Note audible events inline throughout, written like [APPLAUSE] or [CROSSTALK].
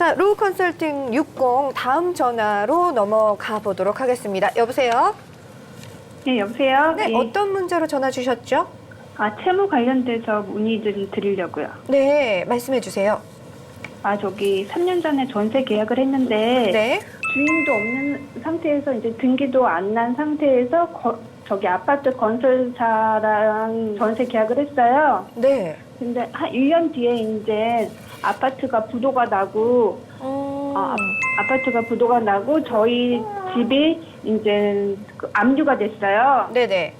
자, 로우 컨설팅 60 다음 전화로 넘어가 보도록 하겠습니다. 여보세요? 네, 여보세요? 네, 예. 어떤 문제로 전화 주셨죠? 아, 채무 관련돼서 문의를 드리려고요. 네, 말씀해 주세요. 아, 저기 3년 전에 전세 계약을 했는데 네. 주인도 없는 상태에서 이제 등기도 안 난 상태에서 거- 저기 아파트 건설사랑 전세 계약을 했어요. 네. 근데 한 1년 뒤에 이제 아파트가 부도가 나고 어, 아, 아파트가 부도가 나고 저희 집이 이제 그 압류가 됐어요. 네네.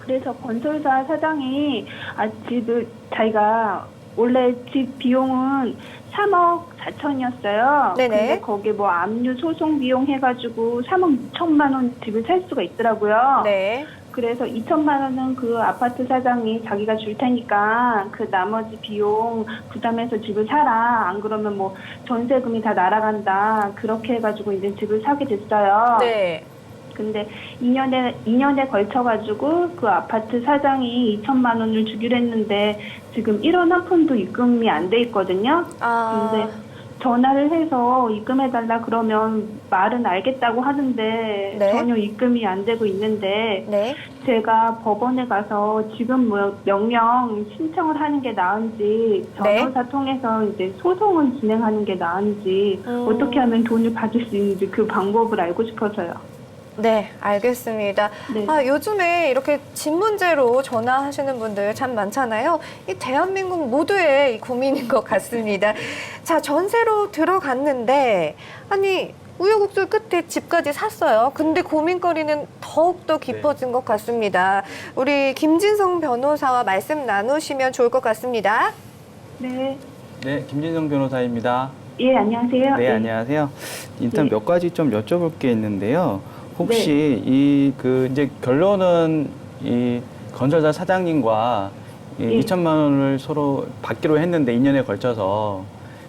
그래서 건설사 사장이 아 집을 자기가 원래 집 비용은 3억 4천이었어요. 네네. 근데 거기 뭐 압류 소송 비용 해가지고 3억 2천만 원 집을 살 수가 있더라고요. 네. 그래서 2천만 원은 그 아파트 사장이 자기가 줄 테니까 그 나머지 비용 부담해서 집을 사라. 안 그러면 뭐 전세금이 다 날아간다. 그렇게 해가지고 이제 집을 사게 됐어요. 네. 근데 2년에 2년에 걸쳐 가지고 그 아파트 사장이 2천만 원을 주기로 했는데 지금 1원 한 푼도 입금이 안 돼 있거든요. 아, 근데 전화를 해서 입금해 달라 그러면 말은 알겠다고 하는데 네. 전혀 입금이 안 되고 있는데 네. 제가 법원에 가서 지금 뭐 명령 신청을 하는 게 나은지 네. 변호사 통해서 이제 소송을 진행하는 게 나은지 음. 어떻게 하면 돈을 받을 수 있는지 그 방법을 알고 싶어서요. 네, 알겠습니다. 네. 아, 요즘에 이렇게 집 문제로 전화하시는 분들 참 많잖아요. 이 대한민국 모두의 이 고민인 것 같습니다. 자, 전세로 들어갔는데, 아니, 우여곡절 끝에 집까지 샀어요. 근데 고민거리는 더욱더 깊어진 것 같습니다. 우리 김진성 변호사와 말씀 나누시면 좋을 것 같습니다. 네. 네, 김진성 변호사입니다. 예, 안녕하세요. 네, 안녕하세요. 일단 네. 몇 가지 좀 여쭤볼 게 있는데요. 혹시 이 그 이제 결론은 이 건설사 사장님과 이 예. 2천만 원을 서로 받기로 했는데 2년에 걸쳐서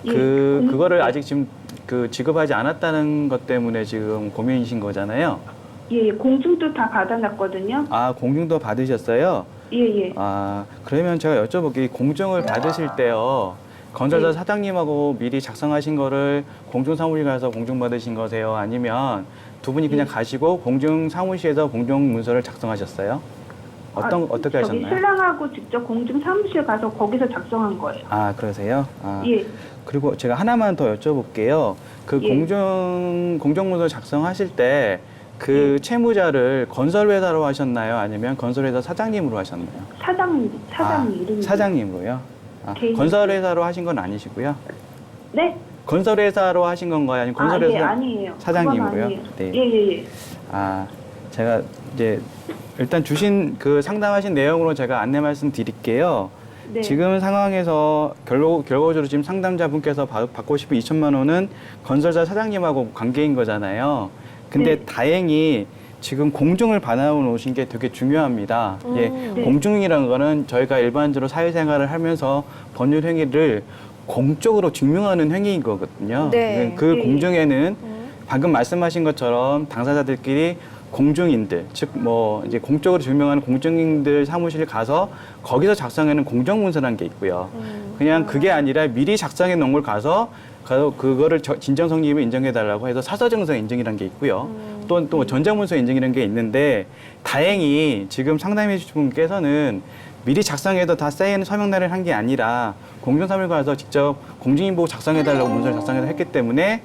예. 그 음, 그거를 네. 아직 지금 그 지급하지 않았다는 것 때문에 지금 고민이신 거잖아요. 예, 예, 공증도 다 받아놨거든요. 아, 공증도 받으셨어요? 예, 예. 아, 그러면 제가 여쭤볼게요. 이 공증을 받으실 때요. 건설사 네. 사장님하고 미리 작성하신 거를 공중사무실 가서 공증 받으신 거세요? 아니면 두 분이 그냥 네. 가시고 공중 사무실에서 공증문서를 작성하셨어요? 어떤 아, 어떻게 저기 하셨나요? 신랑하고 직접 공증 사무실 가서 거기서 작성한 거예요. 아, 그러세요? 아, 예. 그리고 제가 하나만 더 여쭤볼게요. 그 예. 공증 공정문서 작성하실 때그 예. 채무자를 건설회사로 하셨나요? 아니면 건설회사 사장님으로 하셨나요? 사장 사장 아, 이름이 사장님으로요? 아, 개인. 건설회사로 하신 건 아니시고요? 네? 건설회사로 하신 건가요? 아니면 아, 건설회사 예. 사장님으로요? 그건 아니에요. 네. 예, 예, 예. 아, 제가 이제 일단 주신 그 상담하신 내용으로 제가 안내 말씀 드릴게요. 네. 지금 상황에서 결로, 결과적으로 지금 상담자분께서 받- 받고 싶은 2천만 원은 건설사 사장님하고 관계인 거잖아요. 근데 네. 다행히 지금 공증을 받아놓으신 게 되게 중요합니다. 음. 예, 네. 공증이라는 거는 저희가 일반적으로 사회생활을 하면서 법률 행위를 공적으로 증명하는 행위인 거거든요. 네. 그 네. 공증에는 음. 방금 말씀하신 것처럼 당사자들끼리 공증인들, 즉 뭐 이제 공적으로 증명하는 공증인들 사무실 가서 거기서 작성하는 공정문서라는 게 있고요. 음. 그냥 그게 아니라 미리 작성해 놓은 걸 가서 가서 그거를 저- 진정 성립을 인정해 달라고 해서 사서증서 인증이라는 게 있고요. 음. 또또 전자문서 인증이라는 게 있는데 다행히 지금 상담해 주신 분께서는 미리 작성해도 다 사인 서명날을 한 게 아니라 공정사무실 가서 직접 공증인 보고 작성해 달라고 문서를 작성해서 했기 때문에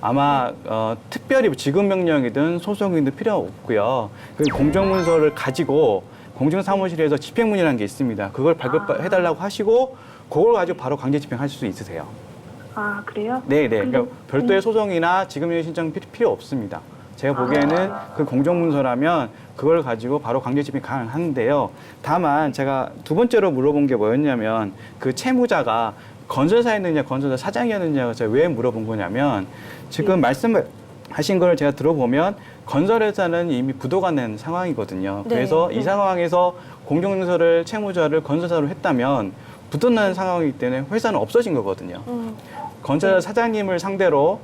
아마 어, 특별히 지급 명령이든 소송이든 필요 없고요. 그 공정문서를 가지고 공정사무실에서 집행문이라는 게 있습니다. 그걸 발급해 달라고 하시고 그걸 가지고 바로 강제 집행할 수 있으세요. 아, 그래요? 네, 네. 그러니까 별도의 소송이나 지급명령 신청 필- 필요 없습니다. 제가 보기에는 아. 그 공정문서라면 그걸 가지고 바로 강제 집행 가능한데요. 다만 제가 두 번째로 물어본 게 뭐였냐면 그 채무자가 건설사였느냐 건설사 사장이었느냐가 제가 왜 물어본 거냐면 지금 네. 말씀하신 걸 제가 들어보면 건설회사는 이미 부도가 낸 상황이거든요. 네. 그래서 네. 이 상황에서 공정문서를 채무자를 건설사로 했다면 부도난 상황이기 때문에 회사는 없어진 거거든요. 음. 건설 사장님을 상대로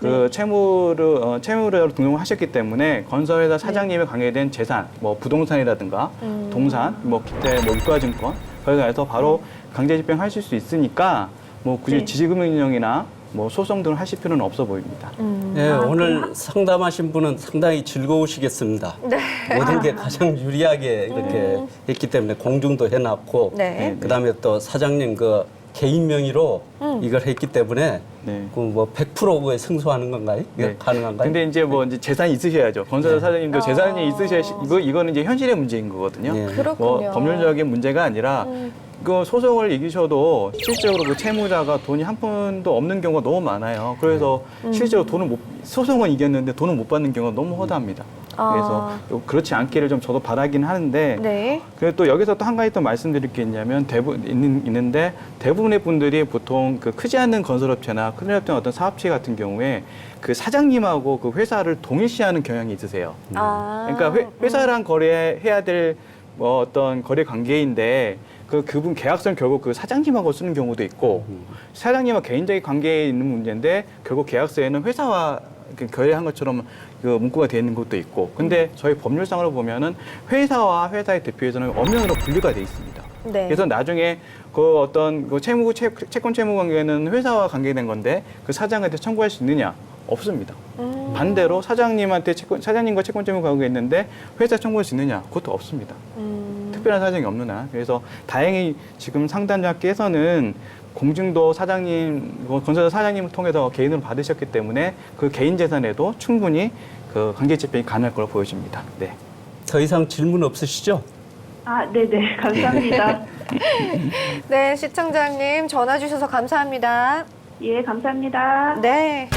그 네. 채무를 어, 채무자로 등록을 하셨기 때문에 건설회사 사장님에 관계된 재산, 뭐 부동산이라든가 음. 동산, 뭐 기타 뭐 유가증권 거기 가서 바로 강제 집행하실 수 있으니까 뭐 굳이 네. 지지금융령이나 뭐 소송 등을 하실 필요는 없어 보입니다. 음. 예, 오늘 상담하신 분은 상당히 즐거우시겠습니다. 네. 모든 게 가장 유리하게 이렇게 했기 때문에 공중도 해놨고, 네. 네. 그다음에 또 사장님 그 개인 명의로 음. 이걸 했기 때문에 네. 그뭐 100%에 승소하는 건가요? 네. 가능한가요? 근데 이제 뭐 이제 재산이 있으셔야죠. 건설사 사장님도 아. 재산이 있으셔야 이거 이거는 이제 현실의 문제인 거거든요. 예. 그렇군요. 뭐 법률적인 문제가 아니라 음. 그 소송을 이기셔도 실제로 그 채무자가 돈이 한 푼도 없는 경우가 너무 많아요. 그래서 음. 실제로 돈을 못 소송은 이겼는데 돈을 못 받는 경우가 너무 허다합니다. 아. 그래서 요- 그렇지 않기를 좀 저도 바라긴 하는데 네. 그리고 또 여기서 또 한 가지 또 말씀드릴 게 있냐면 대부분 있는, 있는데 대부분의 분들이 보통 그 크지 않은 건설업체나 큰 업체 어떤 사업체 같은 경우에 그 사장님하고 그 회사를 동일시하는 경향이 있으세요. 아. 그러니까 회, 회사랑 거래해야 될 뭐 어떤 거래 관계인데 그 그분 계약서는 결국 그 사장님하고 쓰는 경우도 있고 사장님과 개인적인 관계에 있는 문제인데 결국 계약서에는 회사와 그 거래한 것처럼 그 문구가 되어 있는 것도 있고 근데 저희 법률상으로 보면은 회사와 회사의 대표에서는 엄연으로 분리가 돼 있습니다. 네. 그래서 나중에 그 어떤 그 채무 채, 채권 채무 관계는 회사와 관계된 건데 그 사장한테 청구할 수 있느냐 없습니다. 음. 반대로 사장님한테 채권, 사장님과 채권 채무 관계가 있는데 회사 청구할 수 있느냐 그것도 없습니다. 음. 특별한 사정이 없는 한. 그래서 다행히 지금 상담자께서는 공증도 사장님, 뭐 건설사 사장님을 통해서 개인으로 받으셨기 때문에 그 개인 재산에도 충분히 그 관계 집행이 가능할 걸로 보여집니다. 네. 더 이상 질문 없으시죠? 아, 네네. [LAUGHS] 감사합니다. [LAUGHS] 네, 시청자님 전화 주셔서 감사합니다. 예, 감사합니다. 네.